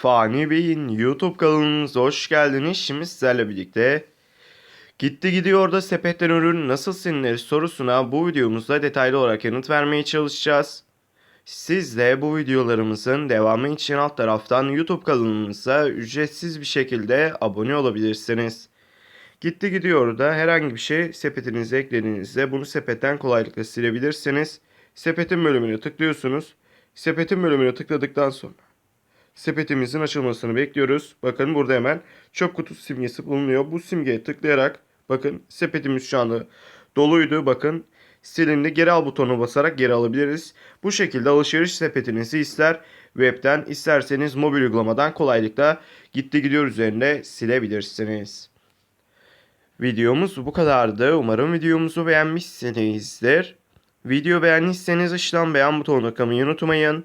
Fani Bey'in YouTube kanalımıza hoş geldiniz. Şimdi sizlerle birlikte Gitti gidiyor da sepetten ürün nasıl silinir sorusuna bu videomuzda detaylı olarak yanıt vermeye çalışacağız. Siz de bu videolarımızın devamı için alt taraftan YouTube kanalımıza ücretsiz bir şekilde abone olabilirsiniz. Gitti gidiyor da herhangi bir şey sepetinize eklediğinizde bunu sepetten kolaylıkla silebilirsiniz. Sepetin bölümüne tıklıyorsunuz. Sepetin bölümüne tıkladıktan sonra sepetimizin açılmasını bekliyoruz. Bakın burada hemen çöp kutusu simgesi bulunuyor. Bu simgeye tıklayarak bakın sepetimiz şu anda doluydu. Bakın silindi. Geri al butonu basarak geri alabiliriz. Bu şekilde alışveriş sepetinizi ister webten isterseniz mobil uygulamadan kolaylıkla gitti gidiyor üzerinde silebilirsiniz. Videomuz bu kadardı. Umarım videomuzu beğenmişsinizdir. Video beğendiyseniz aşağıdan beğen butonuna tıklamayı unutmayın.